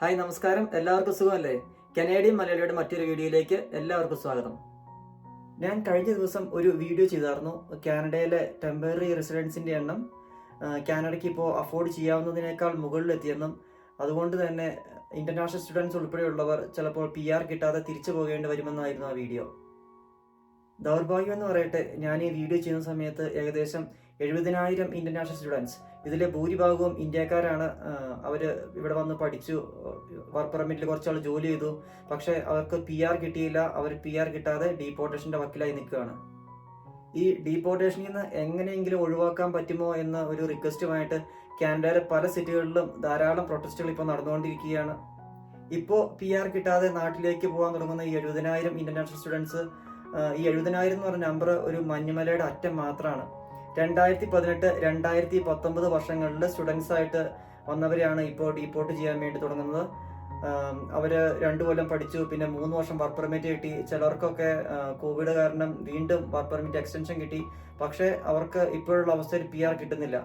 Hi നമസ്കാരം. എല്ലാവർക്കും സുഖമല്ലേ? കനേഡിയൻ മലയാളിയുടെ മറ്റൊരു വീഡിയോയിലേക്ക് എല്ലാവർക്കും സ്വാഗതം. ഞാൻ കഴിഞ്ഞ ദിവസം ഒരു വീഡിയോ ചെയ്തായിരുന്നു. കാനഡയിലെ ടെമ്പററി റെസിഡൻസിന്റെ എണ്ണം കാനഡയ്ക്ക് ഇപ്പോൾ അഫോർഡ് ചെയ്യാവുന്നതിനേക്കാൾ മുകളിലെത്തിയെന്നും അതുകൊണ്ട് തന്നെ ഇന്റർനാഷണൽ സ്റ്റുഡൻസ് ഉൾപ്പെടെയുള്ളവർ ചിലപ്പോൾ പി ആർ കിട്ടാതെ തിരിച്ചു പോകേണ്ടി വരുമെന്നായിരുന്നു ആ വീഡിയോ. ദൗർഭാഗ്യം എന്ന് പറയട്ടെ ഞാൻ ഈ വീഡിയോ ചെയ്യുന്ന സമയത്ത് ഏകദേശം എഴുപതിനായിരം ഇന്റർനാഷണൽ സ്റ്റുഡൻസ്. ഇതിലെ ഭൂരിഭാഗവും ഇന്ത്യക്കാരാണ് അവർ ഇവിടെ വന്ന് പഠിച്ചു. വർക്ക് പെർമിറ്റിൽ കുറച്ചാൾ ജോലി ചെയ്തു. പക്ഷേ അവർക്ക് പി ആർ കിട്ടിയില്ല. അവർ പി ആർ കിട്ടാതെ ഡീപ്പോർട്ടേഷന്റെ വക്കിലായി നിൽക്കുകയാണ്. ഈ ഡീപ്പോർട്ടേഷനിൽ നിന്ന് എങ്ങനെയെങ്കിലും ഒഴിവാക്കാൻ പറ്റുമോ എന്ന ഒരു റിക്വസ്റ്റുമായിട്ട് കാനഡയിലെ പല സിറ്റികളിലും ധാരാളം പ്രൊട്ടസ്റ്റുകൾ ഇപ്പോൾ നടന്നുകൊണ്ടിരിക്കുകയാണ്. ഇപ്പോൾ പി ആർ കിട്ടാതെ നാട്ടിലേക്ക് പോകാൻ തുടങ്ങുന്ന ഈ എഴുപതിനായിരം ഇന്റർനാഷണൽ സ്റ്റുഡൻസ് ഈ എഴുപതിനായിരം എന്ന് പറഞ്ഞ നമ്പർ ഒരു മഞ്ഞുമലയുടെ അറ്റം മാത്രമാണ്. രണ്ടായിരത്തി പതിനെട്ട് രണ്ടായിരത്തി പത്തൊമ്പത് വർഷങ്ങളിൽ സ്റ്റുഡൻസ് ആയിട്ട് വന്നവരെയാണ് ഇപ്പോൾ ഡീപ്പോർട്ട് ചെയ്യാൻ വേണ്ടി തുടങ്ങുന്നത്. അവർ രണ്ടു കൊല്ലം പഠിച്ചു പിന്നെ മൂന്ന് വർഷം വർക്ക് പെർമിറ്റ് കിട്ടി. ചിലർക്കൊക്കെ കോവിഡ് കാരണം വീണ്ടും വർക്ക് പെർമിറ്റ് എക്സ്റ്റൻഷൻ കിട്ടി. പക്ഷേ അവർക്ക് ഇപ്പോഴുള്ള അവസ്ഥയിൽ പി ആർ കിട്ടുന്നില്ല.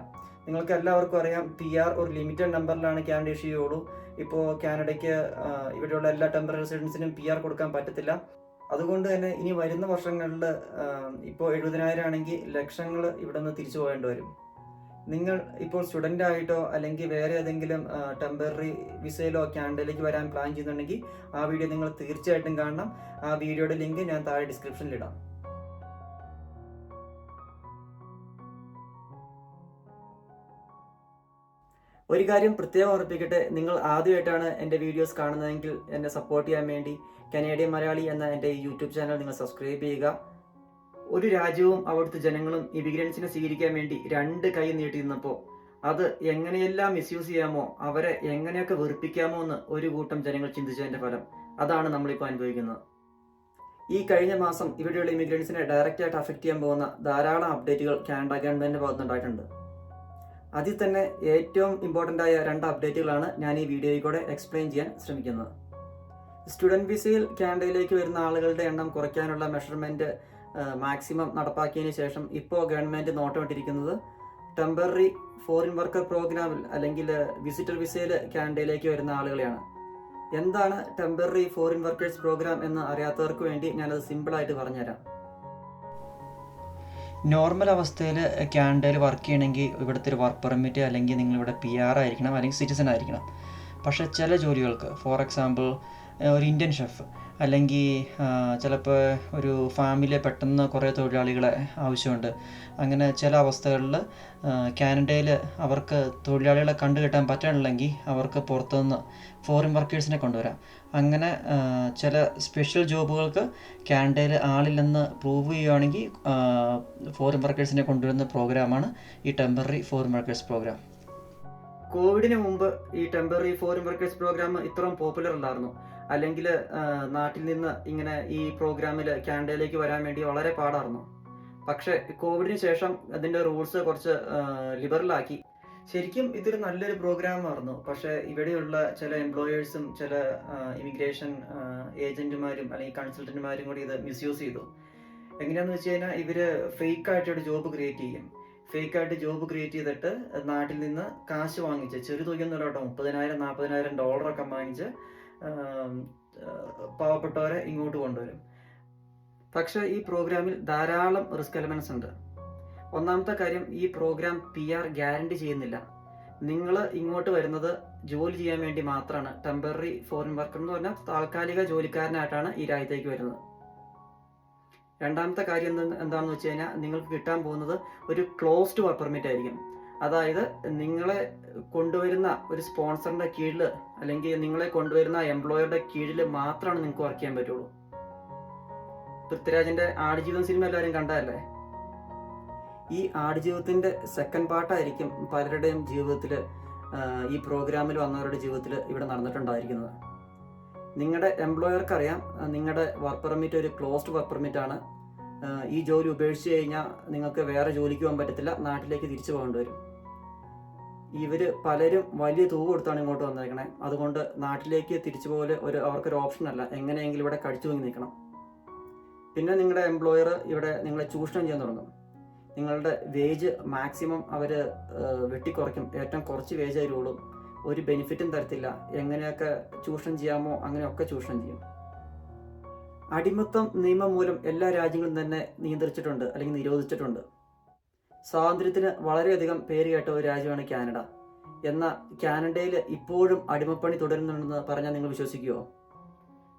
നിങ്ങൾക്ക് എല്ലാവർക്കും അറിയാം പി ആർ ഒരു ലിമിറ്റഡ് നമ്പറിലാണ് കാനഡ ഇഷ്യൂ ചെയ്യുള്ളൂ. ഇപ്പോൾ കാനഡയ്ക്ക് ഇവിടെയുള്ള എല്ലാ ടെമ്പററി റെസിഡൻസിനും പി ആർ കൊടുക്കാൻ പറ്റത്തില്ല. അതുകൊണ്ട് തന്നെ ഇനി വരുന്ന വർഷങ്ങളിൽ ഇപ്പോൾ എഴുപതിനായിരം ആണെങ്കിൽ ലക്ഷങ്ങൾ ഇവിടെ നിന്ന് തിരിച്ചു പോകേണ്ടി വരും. നിങ്ങൾ ഇപ്പോൾ സ്റ്റുഡന്റ് ആയിട്ടോ അല്ലെങ്കിൽ വേറെ ഏതെങ്കിലും ടെമ്പററി വിസയിലോ കാനഡയിലേക്ക് വരാൻ പ്ലാൻ ചെയ്യുന്നുണ്ടെങ്കിൽ ആ വീഡിയോ നിങ്ങൾ തീർച്ചയായിട്ടും കാണണം. ആ വീഡിയോയുടെ ലിങ്ക് ഞാൻ താഴെ ഡിസ്ക്രിപ്ഷനിൽ ഒരു കാര്യം പ്രത്യേകം ഓർപ്പിക്കട്ടെ. നിങ്ങൾ ആദ്യമായിട്ടാണ് എന്റെ വീഡിയോസ് കാണുന്നതെങ്കിൽ എന്നെ സപ്പോർട്ട് ചെയ്യാൻ വേണ്ടി കനേഡിയൻ മലയാളി എന്ന എന്റെ യൂട്യൂബ് ചാനൽ നിങ്ങൾ സബ്സ്ക്രൈബ് ചെയ്യുക. ഒരു രാജ്യവും അവിടുത്തെ ജനങ്ങളും ഇമിഗ്രൻസിനെ സ്വീകരിക്കാൻ വേണ്ടി രണ്ട് കൈ നീട്ടി നിന്നപ്പോൾ അത് എങ്ങനെയെല്ലാം മിസ്യൂസ് ചെയ്യാമോ അവരെ എങ്ങനെയൊക്കെ വെറുപ്പിക്കാമോ എന്ന് ഒരു കൂട്ടം ജനങ്ങൾ ചിന്തിച്ചതിന്റെ ഫലം അതാണ് നമ്മളിപ്പോൾ അനുഭവിക്കുന്നത്. ഈ കഴിഞ്ഞ മാസം ഇവിടെയുള്ള ഇമിഗ്രൻസിനെ ഡയറക്റ്റായിട്ട് അഫക്റ്റ് ചെയ്യാൻ പോകുന്ന ധാരാളം അപ്ഡേറ്റുകൾ കാനഡ ഗവൺമെന്റിന്റെ ഭാഗത്തുനിന്നുണ്ടായിട്ടുണ്ട്. അതിൽ തന്നെ ഏറ്റവും ഇമ്പോർട്ടന്റ് ആയ രണ്ട് അപ്ഡേറ്റുകളാണ് ഞാൻ ഈ വീഡിയോയിൽ കൂടെ എക്സ്പ്ലെയിൻ ചെയ്യാൻ ശ്രമിക്കുന്നത്. സ്റ്റുഡന്റ് വിസയിൽ കാനഡയിലേക്ക് വരുന്ന ആളുകളുടെ എണ്ണം കുറയ്ക്കാനുള്ള മെഷർമെന്റ് മാക്സിമം നടപ്പാക്കിയതിന് ശേഷം ഇപ്പോൾ ഗവൺമെന്റ് നോട്ടമിട്ടിരിക്കുന്നത് ടെമ്പററി ഫോറിൻ വർക്കർ പ്രോഗ്രാമിൽ അല്ലെങ്കിൽ വിസിറ്റർ വിസയിൽ കാനഡയിലേക്ക് വരുന്ന ആളുകളെയാണ്. എന്താണ് ടെമ്പററി ഫോറിൻ വർക്കേഴ്സ് പ്രോഗ്രാം എന്ന് അറിയാത്തവർക്ക് വേണ്ടി ഞാനത് സിമ്പിളായിട്ട് പറഞ്ഞുതരാം. നോർമൽ അവസ്ഥയിൽ കാനഡയിൽ വർക്ക് ചെയ്യണമെങ്കിൽ ഇവിടുത്തെ ഒരു വർക്ക് പെർമിറ്റ് അല്ലെങ്കിൽ നിങ്ങളിവിടെ പി ആർ ആയിരിക്കണം അല്ലെങ്കിൽ സിറ്റിസൺ ആയിരിക്കണം. പക്ഷേ ചില ജോലികൾക്ക് ഫോർ എക്സാമ്പിൾ ഒരു ഇന്ത്യൻ ഷെഫ് അല്ലെങ്കിൽ ചിലപ്പോൾ ഒരു ഫാമിലിയെ പെട്ടെന്ന് കുറേ തൊഴിലാളികളെ ആവശ്യമുണ്ട്. അങ്ങനെ ചില അവസ്ഥകളിൽ കാനഡയിൽ അവർക്ക് തൊഴിലാളികളെ കണ്ടു കിട്ടാൻ പറ്റണില്ലെങ്കിൽ അവർക്ക് പുറത്തുനിന്ന് ഫോറിൻ വർക്കേഴ്സിനെ കൊണ്ടുവരാം. അങ്ങനെ ചില സ്പെഷ്യൽ ജോബുകൾക്ക് കാനഡയിൽ ആളില്ലെന്ന് പ്രൂവ് ചെയ്യുകയാണെങ്കിൽ ഫോറിൻ വർക്കേഴ്സിനെ കൊണ്ടുവരുന്ന പ്രോഗ്രാമാണ് ഈ ടെമ്പററി ഫോറിൻ വർക്കേഴ്സ് പ്രോഗ്രാം. കോവിഡിന് മുമ്പ് ഈ ടെമ്പററി ഫോറിൻ വർക്കേഴ്സ് പ്രോഗ്രാം ഇത്രയും പോപ്പുലർ അല്ലായിരുന്നു? അല്ലെങ്കിൽ നാട്ടിൽ നിന്ന് ഇങ്ങനെ ഈ പ്രോഗ്രാമിൽ കാനഡയിലേക്ക് വരാൻ വേണ്ടി വളരെ പാടായിരുന്നു. പക്ഷെ കോവിഡിന് ശേഷം അതിന്റെ റൂൾസ് കുറച്ച് ലിബറലാക്കി. ശരിക്കും ഇതൊരു നല്ലൊരു പ്രോഗ്രാം ആയിരുന്നു പക്ഷെ ഇവിടെയുള്ള ചില എംപ്ലോയേഴ്സും ചില ഇമിഗ്രേഷൻ ഏജന്റുമാരും അല്ലെങ്കിൽ കൺസൾട്ടന്റുമാരും കൂടി ഇത് മിസ്യൂസ് ചെയ്തു. എങ്ങനെയാന്ന് വെച്ച് കഴിഞ്ഞാൽ ഇവർ ഫേക്ക് ആയിട്ട് ജോബ് ക്രിയേറ്റ് ചെയ്യും. ഫേക്ക് ആയിട്ട് ജോബ് ക്രിയേറ്റ് ചെയ്തിട്ട് നാട്ടിൽ നിന്ന് കാശ് വാങ്ങിച്ച് ചെറു തുകയൊന്നും കേട്ടോ മുപ്പതിനായിരം നാൽപ്പതിനായിരം ഡോളറൊക്കെ വാങ്ങിച്ച് പാവപ്പെട്ടവരെ ഇങ്ങോട്ട് കൊണ്ടുവരും. പക്ഷെ ഈ പ്രോഗ്രാമിൽ ധാരാളം റിസ്ക് എലമെന്റ്സ് ഉണ്ട്. ഒന്നാമത്തെ കാര്യം ഈ പ്രോഗ്രാം പി ആർ ഗ്യാരണ്ടി ചെയ്യുന്നില്ല. നിങ്ങൾ ഇങ്ങോട്ട് വരുന്നത് ജോലി ചെയ്യാൻ വേണ്ടി മാത്രമാണ്. ടെമ്പററി ഫോറിൻ വർക്കർ എന്ന് പറഞ്ഞാൽ താൽക്കാലിക ജോലിക്കാരനായിട്ടാണ് ഈ രാജ്യത്തേക്ക് വരുന്നത്. രണ്ടാമത്തെ കാര്യം എന്ത് എന്താണെന്ന് വെച്ച് കഴിഞ്ഞാൽ നിങ്ങൾക്ക് കിട്ടാൻ പോകുന്നത് ഒരു ക്ലോസ്ഡ് വർക്ക് പെർമിറ്റ് ആയിരിക്കും. അതായത് നിങ്ങളെ കൊണ്ടുവരുന്ന ഒരു സ്പോൺസറിന്റെ കീഴിൽ അല്ലെങ്കിൽ നിങ്ങളെ കൊണ്ടുവരുന്ന എംപ്ലോയറുടെ കീഴിൽ മാത്രമാണ് നിങ്ങൾക്ക് വർക്ക് ചെയ്യാൻ പറ്റുള്ളൂ. പൃഥ്വിരാജിന്റെ ആടുജീവിതം സിനിമ എല്ലാവരും കണ്ടതല്ലേ? ഈ ആടുജീവിതത്തിന്റെ സെക്കൻഡ് പാർട്ടായിരിക്കും പലരുടെയും ജീവിതത്തിൽ ഈ പ്രോഗ്രാമിൽ വന്നവരുടെ ജീവിതത്തിൽ ഇവിടെ നടന്നിട്ടുണ്ടായിരിക്കുന്നത്. നിങ്ങളുടെ എംപ്ലോയർക്ക് അറിയാം നിങ്ങളുടെ വർക്ക് പെർമിറ്റ് ഒരു ക്ലോസ്ഡ് വർക്ക് പെർമിറ്റ് ആണ്. ഈ ജോലി ഉപേക്ഷിച്ച് കഴിഞ്ഞാൽ നിങ്ങൾക്ക് വേറെ ജോലിക്ക് പോകാൻ പറ്റത്തില്ല നാട്ടിലേക്ക് തിരിച്ചു പോകേണ്ടി വരും. ഇവർ പലരും വലിയ തുക കൊടുത്താണ് ഇങ്ങോട്ട് വന്നേക്കണേ അതുകൊണ്ട് നാട്ടിലേക്ക് തിരിച്ചു പോലെ ഒരു അവർക്കൊരു ഓപ്ഷൻ അല്ല. എങ്ങനെയെങ്കിലും ഇവിടെ കടിച്ചു തൂങ്ങി നിൽക്കണം. പിന്നെ നിങ്ങളുടെ എംപ്ലോയർ ഇവിടെ നിങ്ങളെ ചൂഷണം ചെയ്യാൻ തുടങ്ങും. നിങ്ങളുടെ വേജ് മാക്സിമം അവർ വെട്ടിക്കുറയ്ക്കും. ഏറ്റവും കുറച്ച് വേജ് തരുള്ളൂ ഒരു ബെനിഫിറ്റും തരത്തില്ല. എങ്ങനെയൊക്കെ ചൂഷണം ചെയ്യാമോ അങ്ങനെയൊക്കെ ചൂഷണം ചെയ്യും. അടിമത്തം നിയമം മൂലം എല്ലാ രാജ്യങ്ങളും തന്നെ നിയന്ത്രിച്ചിട്ടുണ്ട് അല്ലെങ്കിൽ നിരോധിച്ചിട്ടുണ്ട്. സ്വാതന്ത്ര്യത്തിന് വളരെയധികം പേര് കേട്ട ഒരു രാജ്യമാണ് കാനഡ. എന്നാൽ കാനഡയിൽ ഇപ്പോഴും അടിമപ്പണി തുടരുന്നുണ്ടെന്ന് പറഞ്ഞാൽ നിങ്ങൾ വിശ്വസിക്കുമോ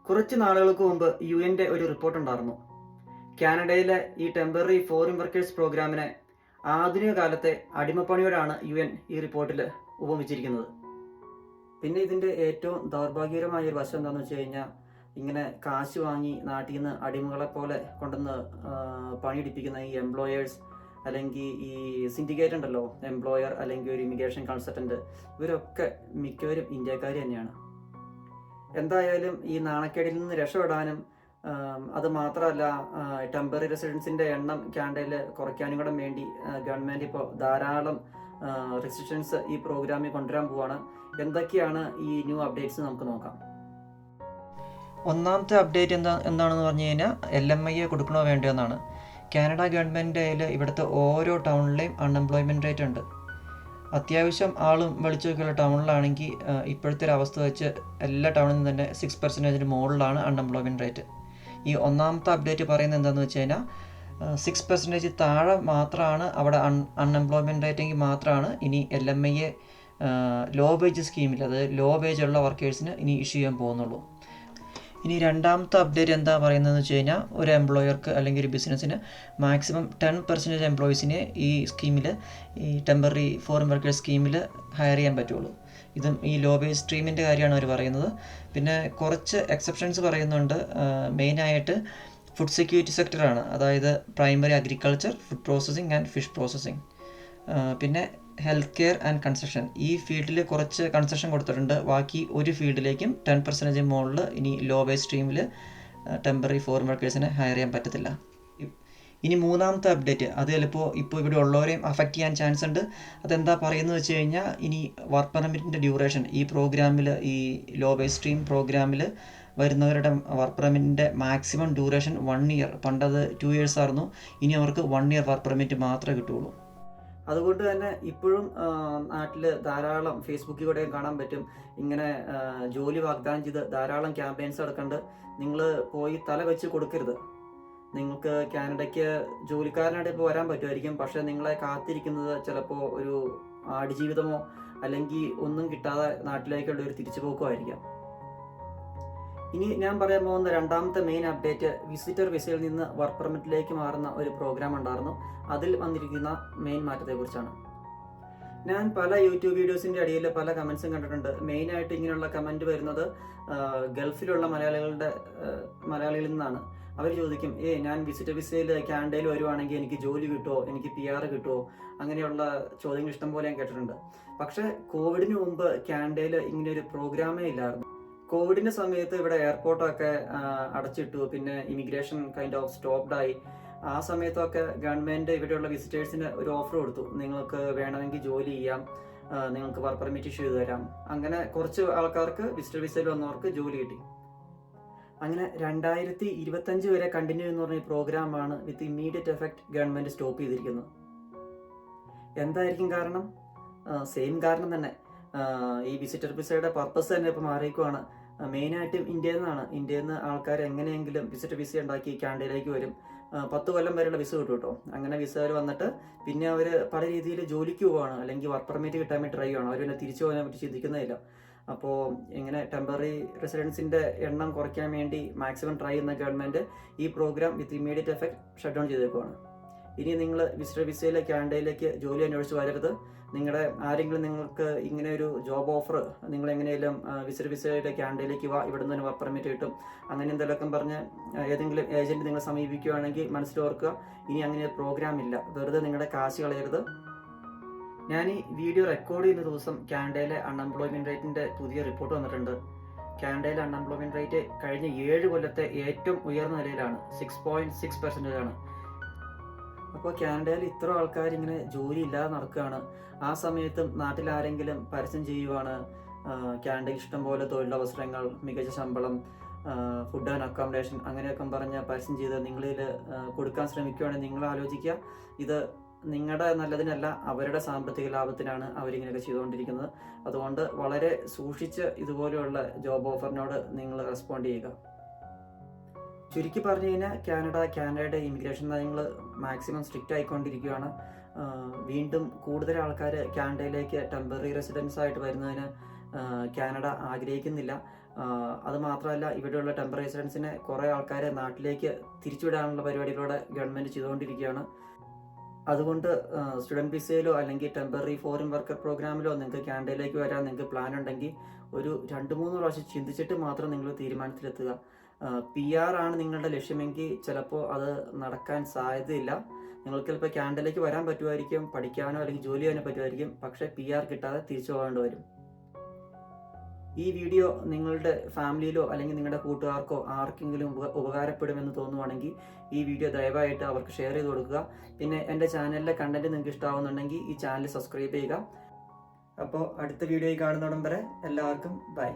കുറച്ച് നാളുകൾക്ക് മുമ്പ് യു എന്റെ ഒരു റിപ്പോർട്ട് ഉണ്ടായിരുന്നു. കാനഡയിലെ ഈ ടെമ്പററി ഫോറിൻ വർക്കേഴ്സ് പ്രോഗ്രാമിനെ ആധുനിക കാലത്തെ അടിമപ്പണിയോടാണ് യു എൻ ഈ റിപ്പോർട്ടിൽ ഉപമിച്ചിരിക്കുന്നത്. പിന്നെ ഇതിന്റെ ഏറ്റവും ദൗർഭാഗ്യകരമായ ഒരു വശം എന്താണെന്ന് വെച്ച് കഴിഞ്ഞാൽ ഇങ്ങനെ കാശ് വാങ്ങി നാട്ടിൽ നിന്ന് അടിമകളെ പോലെ കൊണ്ടുവന്ന് പണിയെടുപ്പിക്കുന്ന ഈ എംപ്ലോയേഴ്സ് അല്ലെങ്കിൽ ഈ സിൻഡിക്കേറ്റ് ഉണ്ടല്ലോ എംപ്ലോയർ അല്ലെങ്കിൽ ഒരു ഇമിഗ്രേഷൻ കൺസൾട്ടന്റ് ഇവരൊക്കെ മിക്കവരും ഇന്ത്യക്കാർ തന്നെയാണ്. എന്തായാലും ഈ നാണക്കേടിൽ നിന്ന് രക്ഷപ്പെടാനും അത് മാത്രമല്ല ടെമ്പററി റെസിഡൻസിന്റെ എണ്ണം ക്യാൻഡയിൽ കുറയ്ക്കാനും കൂടെ വേണ്ടി ഗവൺമെന്റ് ഇപ്പോൾ ധാരാളം റെസിഡൻസ് ഈ പ്രോഗ്രാമിൽ കൊണ്ടുവരാൻ പോവാണ്. എന്തൊക്കെയാണ് ഈ ന്യൂ അപ്ഡേറ്റ്സ് നമുക്ക് നോക്കാം. ഒന്നാമത്തെ അപ്ഡേറ്റ് എന്താ എന്താണെന്ന് പറഞ്ഞു കഴിഞ്ഞാൽ എൽ എം ഐ എ കൊടുക്കണോ വേണ്ടയോ എന്നാണ്. കാനഡ ഗവൺമെന്റ് ഇവിടുത്തെ ഓരോ ടൗണിലെയും അൺഎംപ്ലോയ്മെന്റ് റേറ്റ് ഉണ്ട്. അത്യാവശ്യം ആളും വെളിച്ചമൊക്കെയുള്ള ടൗണിലാണെങ്കിൽ ഇപ്പോഴത്തെ ഒരു അവസ്ഥ വെച്ച് എല്ലാ നിന്നും തന്നെ സിക്സ് പെർസെന്റേജിന് മുകളിലാണ് അൺഎംപ്ലോയ്മെന്റ് റേറ്റ് ഈ ഒന്നാമത്തെ അപ്ഡേറ്റ് പറയുന്നത് എന്താണെന്ന് വെച്ച് കഴിഞ്ഞാൽ സിക്സ് പെർസെന്റേജ് താഴെ മാത്രമാണ് അവിടെ അൺ അൺഎംപ്ലോയ്മെന്റ് റേറ്റെങ്കിൽ മാത്രമാണ് ഇനി L M I A low wage സ്കീമിൽ അതായത് ലോ വേജ് ഉള്ള വർക്കേഴ്സിന് ഇനി ഇഷ്യൂ ചെയ്യാൻ പോകുന്നുള്ളൂ. ഇനി രണ്ടാമത്തെ അപ്ഡേറ്റ് എന്താ പറയുന്നതെന്ന് വെച്ച് കഴിഞ്ഞാൽ ഒരു എംപ്ലോയർക്ക് അല്ലെങ്കിൽ ഒരു ബിസിനസ്സിന് മാക്സിമം ടെൻ പെർസെന്റേജ് എംപ്ലോയീസിനെ ഈ സ്കീമിൽ ഈ ടെമ്പററി ഫോറിൻ വർക്കേഴ്സ് സ്കീമിൽ ഹയർ ചെയ്യാൻ പറ്റുള്ളൂ. ഇതും ഈ ലോ ബേസ് സ്ട്രീമിന്റെ കാര്യമാണ് അവർ പറയുന്നത്. പിന്നെ കുറച്ച് എക്സെപ്ഷൻസ് പറയുന്നുണ്ട്. മെയിനായിട്ട് ഫുഡ് സെക്യൂരിറ്റി സെക്ടറാണ് അതായത് primary agriculture food processing and fish processing പിന്നെ ഹെൽത്ത് കെയർ ആൻഡ് കൺസ്ട്രക്ഷൻ ഈ ഫീൽഡിൽ കുറച്ച് കൺസ്ട്രക്ഷൻ കൊടുത്തിട്ടുണ്ട്. ബാക്കി ഒരു ഫീൽഡിലേക്കും ടെൻ പെർസെന്റേജ് മുകളിൽ ഇനി ലോ ബേസ് സ്ട്രീമിൽ ടെമ്പററി ഫോറിൻ വർക്കേഴ്സിനെ ഹയർ ചെയ്യാൻ പറ്റത്തില്ല. ഇനി മൂന്നാമത്തെ അപ്ഡേറ്റ് അത് ചിലപ്പോൾ ഇപ്പോൾ ഇവിടെ ഉള്ളവരെയും അഫക്റ്റ് ചെയ്യാൻ ചാൻസ് ഉണ്ട്. അതെന്താ പറയുന്നത് വെച്ച് കഴിഞ്ഞാൽ ഇനി വർക്ക് പെർമിറ്റിന്റെ ഡ്യൂറേഷൻ ഈ പ്രോഗ്രാമിൽ ഈ ലോ ബേസ് സ്ട്രീം പ്രോഗ്രാമിൽ വരുന്നവരുടെ വർക്ക് പെർമിറ്റിന്റെ മാക്സിമം ഡ്യൂറേഷൻ വൺ ഇയർ പണ്ടത് ടു ഇയേഴ്സ് ആയിരുന്നു. ഇനി അവർക്ക് വൺ ഇയർ വർക്ക് പെർമിറ്റ് മാത്രമേ കിട്ടുള്ളൂ അതുകൊണ്ട് തന്നെ ഇപ്പോഴും നാട്ടിൽ ധാരാളം ഫേസ്ബുക്കിൽ കൂടെയും കാണാൻ പറ്റും. ഇങ്ങനെ ജോലി വാഗ്ദാനം ചെയ്ത് ധാരാളം ക്യാമ്പയിൻസ് നടക്കുന്നുണ്ട് നിങ്ങൾ പോയി തല വെച്ച് കൊടുക്കരുത്. നിങ്ങൾക്ക് കാനഡയ്ക്ക് ജോലിക്കാരനായിട്ട് ഇപ്പോൾ വരാൻ പറ്റുമായിരിക്കും. പക്ഷേ നിങ്ങളെ കാത്തിരിക്കുന്നത് ചിലപ്പോൾ ഒരു ആടുജീവിതമോ അല്ലെങ്കിൽ ഒന്നും കിട്ടാതെ നാട്ടിലേക്കുള്ള ഒരു തിരിച്ചുപോക്കോ ആയിരിക്കാം ഇനി ഞാൻ പറയാൻ പോകുന്ന രണ്ടാമത്തെ മെയിൻ അപ്ഡേറ്റ് വിസിറ്റർ വിസയിൽ നിന്ന് വർക്ക് പെർമിറ്റിലേക്ക് മാറുന്ന ഒരു പ്രോഗ്രാം ഉണ്ടായിരുന്നു. അതിൽ വന്നിരിക്കുന്ന മെയിൻ മാറ്റത്തെക്കുറിച്ചാണ്. ഞാൻ പല യൂട്യൂബ് വീഡിയോസിന്റെ അടിയിൽ പല കമന്റ്സും കണ്ടിട്ടുണ്ട്. മെയിനായിട്ട് ഇങ്ങനെയുള്ള കമന്റ് വരുന്നത് ഗൾഫിലുള്ള മലയാളികളുടെ മലയാളികളിൽ നിന്നാണ്. അവർ ചോദിക്കും ഏ ഞാൻ വിസിറ്റർ വിസയിൽ കാനഡയിൽ വരുവാണെങ്കിൽ എനിക്ക് ജോലി കിട്ടുമോ എനിക്ക് പി ആർ കിട്ടുമോ അങ്ങനെയുള്ള ചോദ്യങ്ങൾ ഇഷ്ടം പോലെ ഞാൻ കേട്ടിട്ടുണ്ട്. പക്ഷേ കോവിഡിന് മുമ്പ് കാനഡയിൽ ഇങ്ങനെ ഒരു പ്രോഗ്രാമേ ഇല്ലായിരുന്നു. കോവിഡിന്റെ സമയത്ത് ഇവിടെ എയർപോർട്ടൊക്കെ അടച്ചിട്ടു. പിന്നെ ഇമിഗ്രേഷൻ കൈൻഡ് ഓഫ് സ്റ്റോപ്ഡായി ആ സമയത്തൊക്കെ ഗവൺമെന്റ് ഇവിടെയുള്ള വിസിറ്റേഴ്സിന് ഒരു ഓഫർ കൊടുത്തു. നിങ്ങൾക്ക് വേണമെങ്കിൽ ജോലി ചെയ്യാം. നിങ്ങൾക്ക് വർക്ക് പെർമിറ്റ് ഇഷ്യൂ ചെയ്ത് തരാം. അങ്ങനെ കുറച്ച് ആൾക്കാർക്ക് വിസിറ്റർ വിസയിൽ വന്നവർക്ക് ജോലി കിട്ടി. അങ്ങനെ രണ്ടായിരത്തി ഇരുപത്തഞ്ച് വരെ കണ്ടിന്യൂ എന്ന് പറഞ്ഞ പ്രോഗ്രാം പ്രോഗ്രാമാണ് with immediate effect government stop ചെയ്തിരിക്കുന്നത്. എന്തായിരിക്കും കാരണം? സെയിം കാരണം തന്നെ. ഈ വിസിറ്റർ വിസയുടെ പർപ്പസ് തന്നെ ഇപ്പം മാറിയേക്കുവാണ് മെയിനായിട്ടും ഇന്ത്യയിൽ നിന്നാണ് ഇന്ത്യയിൽ നിന്ന് ആൾക്കാർ എങ്ങനെയെങ്കിലും വിസിറ്റ് വിസ ഉണ്ടാക്കി കാനഡയിലേക്ക് വരും. പത്ത് കൊല്ലം വരെയുള്ള വിസ കിട്ടും കേട്ടോ. അങ്ങനെ വിസയിൽ വന്നിട്ട് പിന്നെ അവർ പല രീതിയിൽ ജോലിക്ക് പോവാണ്. അല്ലെങ്കിൽ വർക്ക് പെർമിറ്റ് കിട്ടാൻ വേണ്ടി ട്രൈ ചെയ്യണം അവർ പിന്നെ തിരിച്ചു പോകാൻ പറ്റി ചിന്തിക്കുന്നതില്ല അപ്പോൾ ഇങ്ങനെ ടെമ്പററി റെസിഡൻസിന്റെ എണ്ണം കുറയ്ക്കാൻ വേണ്ടി മാക്സിമം ട്രൈ ചെയ്യുന്ന ഗവൺമെന്റ് ഈ program with immediate effect shut down ചെയ്തേക്കുവാണ്. ഇനി നിങ്ങൾ വിസിറ്റർ വിസയിലെ കാനഡയിലേക്ക് ജോലി അന്വേഷിച്ച് വരരുത്. നിങ്ങളുടെ ആരെങ്കിലും നിങ്ങൾക്ക് ഇങ്ങനെ ഒരു ജോബ് ഓഫർ നിങ്ങൾ എങ്ങനെയെങ്കിലും വിസിറ്റ് വിസയുടെ ക്യാൻഡയിലേക്ക് വാ ഇവിടെ നിന്ന് വർക്ക് പെർമിറ്റ് കിട്ടും. അങ്ങനെ എന്തെങ്കിലുമൊക്കെ പറഞ്ഞ് ഏതെങ്കിലും ഏജന്റ് നിങ്ങളെ സമീപിക്കുകയാണെങ്കിൽ മനസ്സിലോർക്കുക ഇനി അങ്ങനെ ഒരു പ്രോഗ്രാം ഇല്ല. വെറുതെ നിങ്ങളുടെ കാശ് കളയരുത്. ഞാൻ ഈ വീഡിയോ റെക്കോർഡ് ചെയ്യുന്ന ദിവസം കാനഡയിലെ അൺഎംപ്ലോയ്മെന്റ് റേറ്റിന്റെ പുതിയ റിപ്പോർട്ട് വന്നിട്ടുണ്ട്. കാനഡയിലെ അൺഎംപ്ലോയ്മെന്റ് റേറ്റ് കഴിഞ്ഞ ഏഴ് കൊല്ലത്തെ ഏറ്റവും ഉയർന്ന നിലയിലാണ്. സിക്സ് പോയിന്റ് സിക്സ് പെർസെന്റേജ് ആണ്. അപ്പോൾ കാനഡയിൽ ഇത്ര ആൾക്കാർ ഇങ്ങനെ ജോലി ഇല്ലാതെ നടക്കുകയാണ്. ആ സമയത്തും നാട്ടിൽ ആരെങ്കിലും പരസ്യം ചെയ്യുവാണ്? കാനഡയിൽ ഇഷ്ടംപോലെ തൊഴിലവസരങ്ങൾ മികച്ച ശമ്പളം ഫുഡ് ആൻഡ് അക്കോമഡേഷൻ അങ്ങനെയൊക്കെ പറഞ്ഞ് പരസ്യം ചെയ്ത് നിങ്ങളിൽ കൊടുക്കാൻ ശ്രമിക്കുകയാണെങ്കിൽ നിങ്ങൾ ആലോചിക്കുക. ഇത് നിങ്ങളുടെ നല്ലതിനല്ല അവരുടെ സാമ്പത്തിക ലാഭത്തിനാണ് അവരിങ്ങനെയൊക്കെ ചെയ്തുകൊണ്ടിരിക്കുന്നത്. അതുകൊണ്ട് വളരെ സൂക്ഷിച്ച് ഇതുപോലെയുള്ള ജോബ് ഓഫറിനോട് നിങ്ങൾ റെസ്പോണ്ട് ചെയ്യുക. ചുരുക്കി പറഞ്ഞു കഴിഞ്ഞാൽ കാനഡ കാനഡയുടെ ഇമിഗ്രേഷൻ നയങ്ങൾ മാക്സിമം സ്ട്രിക്റ്റ് ആയിക്കൊണ്ടിരിക്കുകയാണ്. വീണ്ടും കൂടുതൽ ആൾക്കാർ കാനഡയിലേക്ക് ടെമ്പററി റെസിഡൻസ് ആയിട്ട് വരുന്നതിന് കാനഡ ആഗ്രഹിക്കുന്നില്ല. അത് മാത്രമല്ല ഇവിടെയുള്ള ടെമ്പററി റെസിഡൻസിനെ കുറേ ആൾക്കാരെ നാട്ടിലേക്ക് തിരിച്ചുവിടാനുള്ള പരിപാടികളോടെ ഗവൺമെന്റ് ചെയ്തുകൊണ്ടിരിക്കുകയാണ്. അതുകൊണ്ട് സ്റ്റുഡന്റ് വിസയിലോ അല്ലെങ്കിൽ ടെമ്പററി ഫോറിൻ വർക്കർ പ്രോഗ്രാമിലോ നിങ്ങൾക്ക് കാനഡയിലേക്ക് വരാൻ നിങ്ങൾക്ക് പ്ലാൻ ഉണ്ടെങ്കിൽ ഒരു രണ്ട് മൂന്ന് പ്രാവശ്യം ചിന്തിച്ചിട്ട് മാത്രം നിങ്ങൾ തീരുമാനത്തിലെത്തുക. പി ആർ ആണ് നിങ്ങളുടെ ലക്ഷ്യമെങ്കിൽ ചിലപ്പോൾ അത് നടക്കാൻ സാധ്യതയില്ല. നിങ്ങൾക്ക് ചിലപ്പോൾ ക്യാൻഡലേക്ക് വരാൻ പറ്റുമായിരിക്കും പഠിക്കാനോ അല്ലെങ്കിൽ ജോലി ചെയ്യാനോ പറ്റുമായിരിക്കും പക്ഷേ പി ആർ കിട്ടാതെ തിരിച്ചു പോകേണ്ടി വരും. ഈ വീഡിയോ നിങ്ങളുടെ ഫാമിലിയിലോ അല്ലെങ്കിൽ നിങ്ങളുടെ കൂട്ടുകാർക്കോ ആർക്കെങ്കിലും ഉപ ഉപകാരപ്പെടുമെന്ന് തോന്നുവാണെങ്കിൽ ഈ വീഡിയോ ദയവായിട്ട് അവർക്ക് ഷെയർ ചെയ്ത് കൊടുക്കുക. പിന്നെ എന്റെ ചാനലിലെ കണ്ടന്റ് നിങ്ങൾക്ക് ഇഷ്ടമാവുന്നുണ്ടെങ്കിൽ ഈ ചാനൽ സബ്സ്ക്രൈബ് ചെയ്യുക. അപ്പോൾ അടുത്ത വീഡിയോയിൽ കാണുന്നോടം വരെ എല്ലാവർക്കും ബൈ.